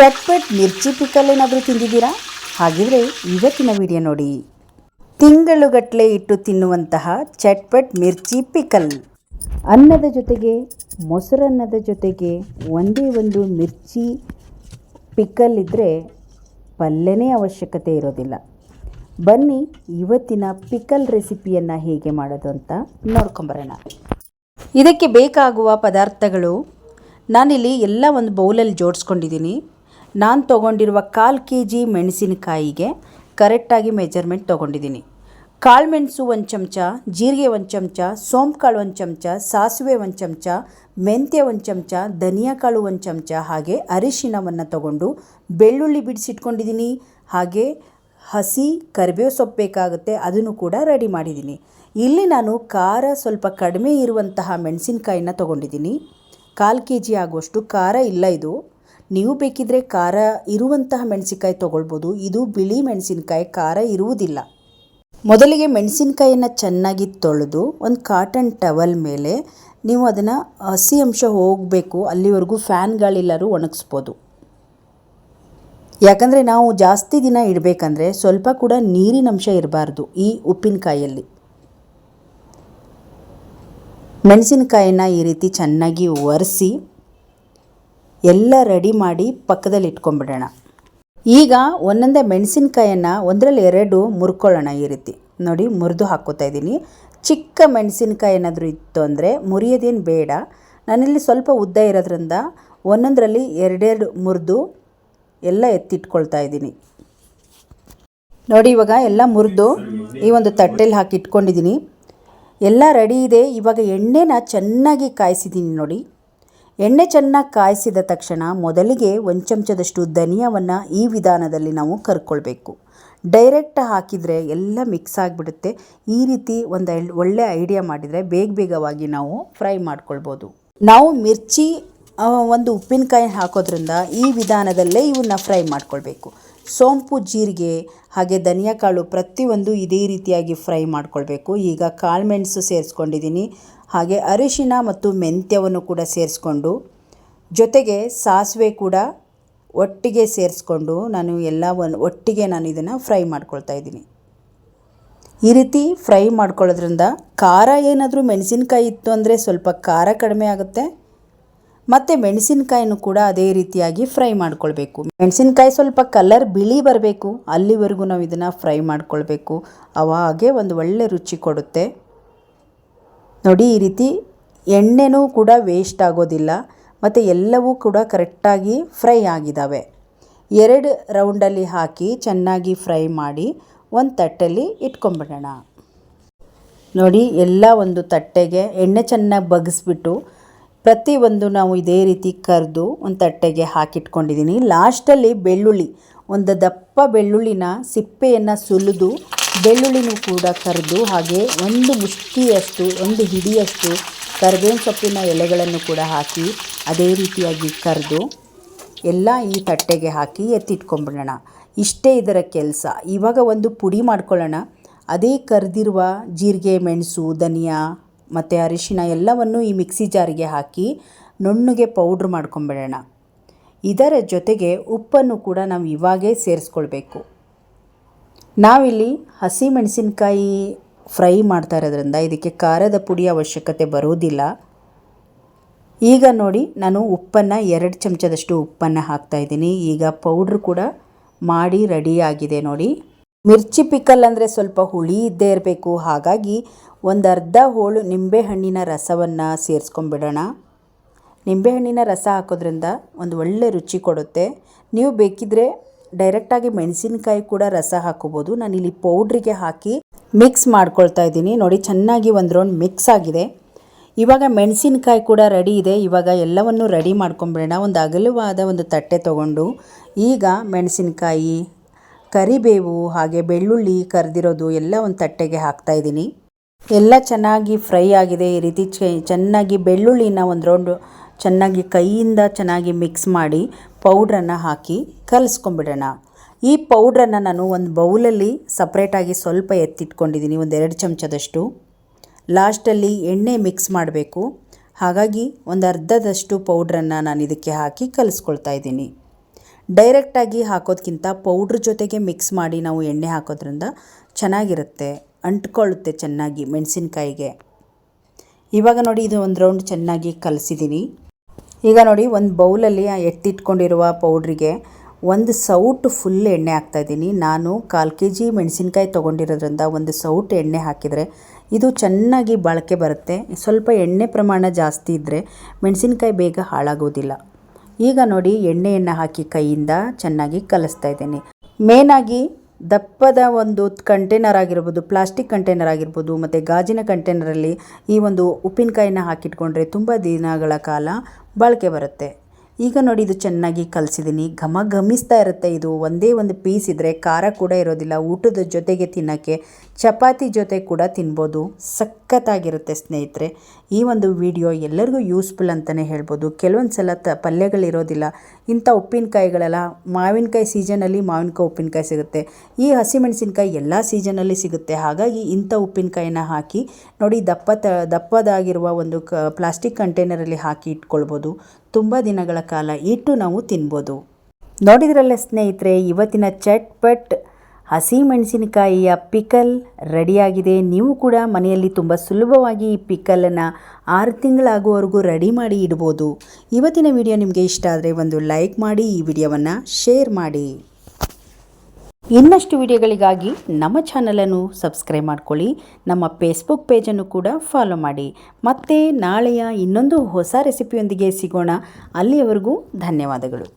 ಚಟ್ಪಟ್ ಮಿರ್ಚಿ pickle ಏನಾದರೂ ತಿಂದಿದ್ದೀರಾ? ಹಾಗಿದ್ರೆ ಇವತ್ತಿನ ವಿಡಿಯೋ ನೋಡಿ. ತಿಂಗಳುಗಟ್ಟಲೆ ಇಟ್ಟು ತಿನ್ನುವಂತಹ ಚಟ್ಪಟ್ ಮಿರ್ಚಿ ಪಿಕಲ್ ಅನ್ನದ ಜೊತೆಗೆ, ಮೊಸರನ್ನದ ಜೊತೆಗೆ ಒಂದೇ ಒಂದು ಮಿರ್ಚಿ ಪಿಕಲ್ ಇದ್ದರೆ ಪಲ್ಯನೇ ಅವಶ್ಯಕತೆ ಇರೋದಿಲ್ಲ. ಬನ್ನಿ ಇವತ್ತಿನ ಪಿಕಲ್ ರೆಸಿಪಿಯನ್ನು ಹೇಗೆ ಮಾಡೋದು ಅಂತ ನೋಡ್ಕೊಂಬರೋಣ. ಇದಕ್ಕೆ ಬೇಕಾಗುವ ಪದಾರ್ಥಗಳು, ನಾನಿಲ್ಲಿ ಎಲ್ಲ ಒಂದು ಬೌಲಲ್ಲಿ ಜೋಡಿಸ್ಕೊಂಡಿದ್ದೀನಿ. ನಾನು ತೊಗೊಂಡಿರುವ ಕಾಲು ಕೆ ಜಿ ಮೆಣಸಿನಕಾಯಿಗೆ ಕರೆಕ್ಟಾಗಿ ಮೆಜರ್ಮೆಂಟ್ ತೊಗೊಂಡಿದ್ದೀನಿ. ಕಾಳುಮೆಣಸು ಒಂದು ಚಮಚ, ಜೀರಿಗೆ ಒಂದು ಚಮಚ, ಸೋಂಪುಕಾಳು ಒಂದು ಚಮಚ, ಸಾಸಿವೆ ಒಂದು ಚಮಚ, ಮೆಂತ್ಯ ಒಂದು ಚಮಚ ಧನಿಯಾ ಕಾಳು ಒಂದು ಚಮಚ ಹಾಗೆ ಅರಿಶಿಣವನ್ನು ತಗೊಂಡು ಬೆಳ್ಳುಳ್ಳಿ ಬಿಡಿಸಿಟ್ಕೊಂಡಿದ್ದೀನಿ. ಹಾಗೆ ಹಸಿ ಕರಿಬೇವು ಸೊಪ್ಪು ಬೇಕಾಗುತ್ತೆ, ಅದನ್ನು ಕೂಡ ರೆಡಿ ಮಾಡಿದ್ದೀನಿ. ಇಲ್ಲಿ ನಾನು ಖಾರ ಸ್ವಲ್ಪ ಕಡಿಮೆ ಇರುವಂತಹ ಮೆಣಸಿನಕಾಯಿನ ತೊಗೊಂಡಿದ್ದೀನಿ. ಕಾಲು ಕೆ ಜಿ ಆಗುವಷ್ಟು ಖಾರ ಇಲ್ಲ ಇದು. ನೀವು ಬೇಕಿದ್ರೆ ಖಾರ ಇರುವಂತಹ ಮೆಣಸಿನಕಾಯಿ ತೊಗೊಳ್ಬೋದು. ಇದು ಬಿಳಿ ಮೆಣಸಿನಕಾಯಿ, ಖಾರ ಇರುವುದಿಲ್ಲ. ಮೊದಲಿಗೆ ಮೆಣಸಿನಕಾಯಿಯನ್ನು ಚೆನ್ನಾಗಿ ತೊಳೆದು ಒಂದು ಕಾಟನ್ ಟವಲ್ ಮೇಲೆ ನೀವು ಅದನ್ನು ಹಸಿ ಅಂಶ ಹೋಗಬೇಕು. ಅಲ್ಲಿವರೆಗೂ ಫ್ಯಾನ್ ಗಾಳಿಲ್ಲಾರು ಒಣಗಿಸ್ಬೋದು. ಯಾಕಂದರೆ ನಾವು ಜಾಸ್ತಿ ದಿನ ಇಡಬೇಕಂದ್ರೆ ಸ್ವಲ್ಪ ಕೂಡ ನೀರಿನ ಅಂಶ ಇರಬಾರ್ದು ಈ ಉಪ್ಪಿನಕಾಯಲ್ಲಿ. ಮೆಣಸಿನಕಾಯಿನ ಈ ರೀತಿ ಚೆನ್ನಾಗಿ ಒರೆಸಿ ಎಲ್ಲ ರೆಡಿ ಮಾಡಿ ಪಕ್ಕದಲ್ಲಿ ಇಟ್ಕೊಂಡ್ಬಿಡೋಣ. ಈಗ ಒಂದೊಂದೇ ಮೆಣಸಿನ್ಕಾಯನ್ನು ಒಂದರಲ್ಲಿ ಎರಡು ಮುರ್ಕೊಳ್ಳೋಣ ಈ ರೀತಿ. ನೋಡಿ, ಮುರಿದು ಹಾಕೋತಾ ಇದ್ದೀನಿ. ಚಿಕ್ಕ ಮೆಣಸಿನ್ಕಾಯಿ ಏನಾದರೂ ಇತ್ತು ಅಂದರೆ ಮುರಿಯೋದೇನು ಬೇಡ. ನಾನಿಲ್ಲಿ ಸ್ವಲ್ಪ ಉದ್ದ ಇರೋದ್ರಿಂದ ಒಂದೊಂದರಲ್ಲಿ ಎರಡೆರಡು ಮುರಿದು ಎಲ್ಲ ಎತ್ತಿಟ್ಕೊಳ್ತಾ ಇದ್ದೀನಿ. ನೋಡಿ, ಇವಾಗ ಎಲ್ಲ ಮುರಿದು ಈ ಒಂದು ತಟ್ಟೆಲಿ ಹಾಕಿ ಇಟ್ಕೊಂಡಿದ್ದೀನಿ. ಎಲ್ಲ ರೆಡಿ ಇದೆ. ಇವಾಗ ಎಣ್ಣೆನ ಚೆನ್ನಾಗಿ ಕಾಯಿಸಿದ್ದೀನಿ ನೋಡಿ. ಎಣ್ಣೆ ಚೆನ್ನಾಗಿ ಕಾಯಿಸಿದ ತಕ್ಷಣ ಮೊದಲಿಗೆ ಒಂದು ಚಮಚದಷ್ಟು ಧನಿಯಾವನ್ನು ಈ ವಿಧಾನದಲ್ಲಿ ನಾವು ಕರ್ಕೊಳ್ಬೇಕು. ಡೈರೆಕ್ಟ್ ಹಾಕಿದರೆ ಎಲ್ಲ ಮಿಕ್ಸ್ ಆಗಿಬಿಡುತ್ತೆ. ಈ ರೀತಿ ಒಂದು ಒಳ್ಳೆ ಐಡಿಯಾ ಮಾಡಿದರೆ ಬೇಗ ಬೇಗವಾಗಿ ನಾವು ಫ್ರೈ ಮಾಡ್ಕೊಳ್ಬೋದು. ನಾವು ಮಿರ್ಚಿ ಒಂದು ಉಪ್ಪಿನಕಾಯಿ ಹಾಕೋದ್ರಿಂದ ಈ ವಿಧಾನದಲ್ಲೇ ಇವನ್ನ ಫ್ರೈ ಮಾಡ್ಕೊಳ್ಬೇಕು. ಸೋಂಪು, ಜೀರಿಗೆ, ಹಾಗೆ ಧನಿಯಾ ಕಾಳು ಪ್ರತಿಯೊಂದು ಇದೇ ರೀತಿಯಾಗಿ ಫ್ರೈ ಮಾಡ್ಕೊಳ್ಬೇಕು. ಈಗ ಕಾಳುಮೆಣಸು ಸೇರಿಸ್ಕೊಂಡಿದ್ದೀನಿ ಹಾಗೆ ಅರಿಶಿನ ಮತ್ತು ಮೆಂತ್ಯವನ್ನು ಕೂಡ ಸೇರಿಸ್ಕೊಂಡು, ಜೊತೆಗೆ ಸಾಸಿವೆ ಕೂಡ ಒಟ್ಟಿಗೆ ಸೇರಿಸ್ಕೊಂಡು ನಾನು ಎಲ್ಲ ಒಂದು ಒಟ್ಟಿಗೆ ನಾನು ಇದನ್ನು ಫ್ರೈ ಮಾಡ್ಕೊಳ್ತಾ ಇದ್ದೀನಿ. ಈ ರೀತಿ ಫ್ರೈ ಮಾಡ್ಕೊಳ್ಳೋದ್ರಿಂದ ಖಾರ ಏನಾದರೂ ಮೆಣಸಿನ್ಕಾಯಿ ಇತ್ತು ಅಂದರೆ ಸ್ವಲ್ಪ ಖಾರ ಕಡಿಮೆ ಆಗುತ್ತೆ. ಮತ್ತು ಮೆಣಸಿನಕಾಯಿನೂ ಕೂಡ ಅದೇ ರೀತಿಯಾಗಿ ಫ್ರೈ ಮಾಡ್ಕೊಳ್ಬೇಕು. ಮೆಣಸಿನ್ಕಾಯಿ ಸ್ವಲ್ಪ ಕಲರ್ ಬಿಳಿ ಬರಬೇಕು. ಅಲ್ಲಿವರೆಗೂ ನಾವು ಇದನ್ನು ಫ್ರೈ ಮಾಡ್ಕೊಳ್ಬೇಕು. ಅವಾಗೆ ಒಂದು ಒಳ್ಳೆ ರುಚಿ ಕೊಡುತ್ತೆ. ನೋಡಿ, ಈ ರೀತಿ ಎಣ್ಣೆನೂ ಕೂಡ ವೇಸ್ಟ್ ಆಗೋದಿಲ್ಲ, ಮತ್ತು ಎಲ್ಲವೂ ಕೂಡ ಕರೆಕ್ಟಾಗಿ ಫ್ರೈ ಆಗಿದ್ದಾವೆ ಎರಡು ರೌಂಡಲ್ಲಿ ಹಾಕಿ ಚೆನ್ನಾಗಿ ಫ್ರೈ ಮಾಡಿ ಒಂದು ತಟ್ಟೆಯಲ್ಲಿ ಇಟ್ಕೊಂಬಿಡೋಣ ನೋಡಿ, ಎಲ್ಲ ಒಂದು ತಟ್ಟೆಗೆ ಎಣ್ಣೆ ಚೆನ್ನಾಗಿ ಬಗ್ಗಿಸ್ಬಿಟ್ಟು ಪ್ರತಿಯೊಂದು ನಾವು ಇದೇ ರೀತಿ ಕರೆದು ಒಂದು ತಟ್ಟೆಗೆ ಹಾಕಿಟ್ಕೊಂಡಿದ್ದೀನಿ ಲಾಸ್ಟಲ್ಲಿ ಬೆಳ್ಳುಳ್ಳಿ, ಒಂದು ದಪ್ಪ ಬೆಳ್ಳುಳ್ಳಿನ ಸಿಪ್ಪೆಯನ್ನು ಸುಲಿದು ಬೆಳ್ಳುಳ್ಳಿನೂ ಕೂಡ ಕರಿದು ಹಾಗೆ ಒಂದು ಮುಷ್ಟಿಯಷ್ಟು, ಒಂದು ಹಿಡಿಯಷ್ಟು ಕರ್ಬೇವಿನ ಸೊಪ್ಪಿನ ಎಲೆಗಳನ್ನು ಕೂಡ ಹಾಕಿ ಅದೇ ರೀತಿಯಾಗಿ ಕರೆದು ಎಲ್ಲ ಈ ತಟ್ಟೆಗೆ ಹಾಕಿ ಎತ್ತಿಟ್ಕೊಂಬಿಡೋಣ ಇಷ್ಟೇ ಇದರ ಕೆಲಸ. ಇವಾಗ ಒಂದು ಪುಡಿ ಮಾಡ್ಕೊಳ್ಳೋಣ. ಅದೇ ಕರೆದಿರುವ ಜೀರಿಗೆ, ಮೆಣಸು, ಧನಿಯಾ ಮತ್ತು ಅರಿಶಿಣ ಎಲ್ಲವನ್ನು ಈ ಮಿಕ್ಸಿ ಜಾರಿಗೆ ಹಾಕಿ ನುಣ್ಣಗೆ ಪೌಡ್ರ್ ಮಾಡ್ಕೊಂಬಿಡೋಣ ಇದರ ಜೊತೆಗೆ ಉಪ್ಪನ್ನು ಕೂಡ ನಾವು ಇವಾಗೇ ಸೇರಿಸ್ಕೊಳ್ಬೇಕು. ನಾವಿಲ್ಲಿ ಹಸಿ ಮೆಣಸಿನಕಾಯಿ ಫ್ರೈ ಮಾಡ್ತಾ ಇರೋದ್ರಿಂದ ಇದಕ್ಕೆ ಖಾರದ ಪುಡಿ ಅವಶ್ಯಕತೆ ಬರೋದಿಲ್ಲ. ಈಗ ನೋಡಿ, ನಾನು ಉಪ್ಪನ್ನು ಎರಡು ಚಮಚದಷ್ಟು ಉಪ್ಪನ್ನು ಹಾಕ್ತಾ ಇದ್ದೀನಿ. ಈಗ ಪೌಡ್ರ್ ಕೂಡ ಮಾಡಿ ರೆಡಿ ಆಗಿದೆ ನೋಡಿ. ಮಿರ್ಚಿ ಪಿಕಲ್ ಅಂದರೆ ಸ್ವಲ್ಪ ಹುಳಿ ಇದ್ದೇ ಇರಬೇಕು. ಹಾಗಾಗಿ ಒಂದು ಅರ್ಧ ಹೋಳು ನಿಂಬೆಹಣ್ಣಿನ ರಸವನ್ನು ಸೇರಿಸ್ಕೊಂಬಿಡೋಣ ನಿಂಬೆಹಣ್ಣಿನ ರಸ ಹಾಕೋದ್ರಿಂದ ಒಂದು ಒಳ್ಳೆ ರುಚಿ ಕೊಡುತ್ತೆ. ನೀವು ಬೇಕಿದ್ರೆ ಡೈರೆಕ್ಟಾಗಿ ಮೆಣಸಿನಕಾಯಿ ಕೂಡ ರಸ ಹಾಕೋಬೋದು ನಾನಿಲ್ಲಿ ಪೌಡ್ರಿಗೆ ಹಾಕಿ ಮಿಕ್ಸ್ ಮಾಡ್ಕೊಳ್ತಾ ಇದ್ದೀನಿ. ನೋಡಿ, ಚೆನ್ನಾಗಿ ಒಂದು ರೌಂಡ್ ಮಿಕ್ಸ್ ಆಗಿದೆ. ಇವಾಗ ಮೆಣಸಿನಕಾಯಿ ಕೂಡ ರೆಡಿ ಇದೆ. ಇವಾಗ ಎಲ್ಲವನ್ನು ರೆಡಿ ಮಾಡ್ಕೊಂಬಿಡೋಣ. ಒಂದು ಅಗಲವಾದ ಒಂದು ತಟ್ಟೆ ತೊಗೊಂಡು ಈಗ ಮೆಣಸಿನಕಾಯಿ, ಕರಿಬೇವು, ಹಾಗೆ ಬೆಳ್ಳುಳ್ಳಿ ಕರೆದಿರೋದು ಎಲ್ಲ ಒಂದು ತಟ್ಟೆಗೆ ಹಾಕ್ತಾ ಇದ್ದೀನಿ. ಎಲ್ಲ ಚೆನ್ನಾಗಿ ಫ್ರೈ ಆಗಿದೆ. ಈ ರೀತಿ ಚೆನ್ನಾಗಿ ಬೆಳ್ಳುಳ್ಳಿನ ಒಂದು ರೌಂಡು ಚೆನ್ನಾಗಿ ಕೈಯಿಂದ ಚೆನ್ನಾಗಿ ಮಿಕ್ಸ್ ಮಾಡಿ ಪೌಡ್ರನ್ನು ಹಾಕಿ ಕಲಿಸ್ಕೊಂಬಿಡೋಣ. ಈ ಪೌಡ್ರನ್ನು ನಾನು ಒಂದು ಬೌಲಲ್ಲಿ ಸಪ್ರೇಟಾಗಿ ಸ್ವಲ್ಪ ಎತ್ತಿಟ್ಕೊಂಡಿದ್ದೀನಿ, ಒಂದು ಎರಡು ಚಮಚದಷ್ಟು. ಲಾಸ್ಟಲ್ಲಿ ಎಣ್ಣೆ ಮಿಕ್ಸ್ ಮಾಡಬೇಕು. ಹಾಗಾಗಿ ಒಂದು ಅರ್ಧದಷ್ಟು ಪೌಡ್ರನ್ನು ನಾನು ಇದಕ್ಕೆ ಹಾಕಿ ಕಲಿಸ್ಕೊಳ್ತಾ ಇದ್ದೀನಿ. ಡೈರೆಕ್ಟಾಗಿ ಹಾಕೋದ್ಕಿಂತ ಪೌಡ್ರ್ ಜೊತೆಗೆ ಮಿಕ್ಸ್ ಮಾಡಿ ನಾವು ಎಣ್ಣೆ ಹಾಕೋದ್ರಿಂದ ಚೆನ್ನಾಗಿರುತ್ತೆ, ಅಂಟ್ಕೊಳ್ಳುತ್ತೆ ಚೆನ್ನಾಗಿ ಮೆಣಸಿನ್ಕಾಯಿಗೆ. ಇವಾಗ ನೋಡಿ ಇದು ಒಂದು ರೌಂಡ್ ಚೆನ್ನಾಗಿ ಕಲಸಿದ್ದೀನಿ ಈಗ ನೋಡಿ ಒಂದು ಬೌಲಲ್ಲಿ ಎತ್ತಿಟ್ಕೊಂಡಿರುವ ಪೌಡ್ರಿಗೆ ಒಂದು ಸೌಟು ಫುಲ್ ಎಣ್ಣೆ ಹಾಕ್ತಾಯಿದ್ದೀನಿ ನಾನು ಕಾಲು ಕೆ ಜಿ ಮೆಣಸಿನ್ಕಾಯಿ ತೊಗೊಂಡಿರೋದ್ರಿಂದ ಒಂದು ಸೌಟ್ ಎಣ್ಣೆ ಹಾಕಿದರೆ ಇದು ಚೆನ್ನಾಗಿ ಬಾಳಿಕೆ ಬರುತ್ತೆ. ಸ್ವಲ್ಪ ಎಣ್ಣೆ ಪ್ರಮಾಣ ಜಾಸ್ತಿ ಇದ್ದರೆ ಮೆಣಸಿನ್ಕಾಯಿ ಬೇಗ ಹಾಳಾಗೋದಿಲ್ಲ. ಈಗ ನೋಡಿ ಎಣ್ಣೆಯನ್ನು ಹಾಕಿ ಕೈಯಿಂದ ಚೆನ್ನಾಗಿ ಕಲಿಸ್ತಾ ಇದ್ದೀನಿ. ಮೇನಾಗಿ ದಪ್ಪದ ಒಂದು ಕಂಟೈನರ್ ಆಗಿರ್ಬೋದು ಪ್ಲಾಸ್ಟಿಕ್ ಕಂಟೈನರ್ ಆಗಿರ್ಬೋದು, ಮತ್ತು ಗಾಜಿನ ಕಂಟೈನರಲ್ಲಿ ಈ ಒಂದು ಉಪ್ಪಿನಕಾಯಿನ ಹಾಕಿಟ್ಕೊಂಡ್ರೆ ತುಂಬ ದಿನಗಳ ಕಾಲ ಬಾಳಿಕೆ ಬರುತ್ತೆ. ಈಗ ನೋಡಿ ಇದು ಚೆನ್ನಾಗಿ ಕಲಸಿದ್ದೀನಿ ಘಮ ಘಮಿಸ್ತಾ ಇರುತ್ತೆ. ಇದು ಒಂದೇ ಒಂದು ಪೀಸ್ ಇದ್ದರೆ ಖಾರ ಕೂಡ ಇರೋದಿಲ್ಲ. ಊಟದ ಜೊತೆಗೆ ತಿನ್ನೋಕ್ಕೆ ಚಪಾತಿ ಜೊತೆ ಕೂಡ ತಿನ್ಬೋದು. ಸಖತ್ತಾಗಿರುತ್ತೆ ಸ್ನೇಹಿತರೆ. ಈ ಒಂದು ವಿಡಿಯೋ ಎಲ್ಲರಿಗೂ ಯೂಸ್ಫುಲ್ ಅಂತಲೇ ಹೇಳ್ಬೋದು. ಕೆಲವೊಂದು ಸಲ ತ ಪಲ್ಯಗಳಿರೋದಿಲ್ಲ. ಇಂಥ ಉಪ್ಪಿನಕಾಯಿಗಳೆಲ್ಲ ಮಾವಿನಕಾಯಿ ಸೀಸನಲ್ಲಿ ಮಾವಿನಕಾಯಿ ಉಪ್ಪಿನಕಾಯಿ ಸಿಗುತ್ತೆ. ಈ ಹಸಿಮೆಣಸಿನ್ಕಾಯಿ ಎಲ್ಲ ಸೀಸನಲ್ಲಿ ಸಿಗುತ್ತೆ. ಹಾಗಾಗಿ ಇಂಥ ಉಪ್ಪಿನಕಾಯಿನ ಹಾಕಿ ನೋಡಿ ದಪ್ಪ ತ ದಪ್ಪದಾಗಿರುವ ಒಂದು ಕ ಪ್ಲಾಸ್ಟಿಕ್ ಕಂಟೈನರಲ್ಲಿ ಹಾಕಿ ಇಟ್ಕೊಳ್ಬೋದು. ತುಂಬ ದಿನಗಳ ಕಾಲ ಇಟ್ಟು ನಾವು ತಿನ್ಬೋದು. ನೋಡಿದ್ರಲ್ಲ ಸ್ನೇಹಿತರೆ, ಇವತ್ತಿನ ಚಟ್ಪಟ್ ಹಸಿ ಮೆಣಸಿನಕಾಯಿಯ ಪಿಕಲ್ ರೆಡಿಯಾಗಿದೆ. ನೀವು ಕೂಡ ಮನೆಯಲ್ಲಿ ತುಂಬ ಸುಲಭವಾಗಿ ಈ ಪಿಕಲನ್ನು ಆರು ತಿಂಗಳಾಗುವವರೆಗೂ ರೆಡಿ ಮಾಡಿ ಇಡ್ಬೋದು. ಇವತ್ತಿನ ವಿಡಿಯೋ ನಿಮಗೆ ಇಷ್ಟ ಆದರೆ ಒಂದು ಲೈಕ್ ಮಾಡಿ, ಈ ವಿಡಿಯೋವನ್ನು ಶೇರ್ ಮಾಡಿ. ಇನ್ನಷ್ಟು ವಿಡಿಯೋಗಳಿಗಾಗಿ ನಮ್ಮ ಚಾನಲನ್ನು ಸಬ್ಸ್ಕ್ರೈಬ್ ಮಾಡ್ಕೊಳ್ಳಿ, ನಮ್ಮ ಫೇಸ್ಬುಕ್ ಪೇಜನ್ನು ಕೂಡ ಫಾಲೋ ಮಾಡಿ. ಮತ್ತೆ ನಾಳೆಯ ಇನ್ನೊಂದು ಹೊಸ ರೆಸಿಪಿಯೊಂದಿಗೆ ಸಿಗೋಣ. ಅಲ್ಲಿಯವರೆಗೂ ಧನ್ಯವಾದಗಳು.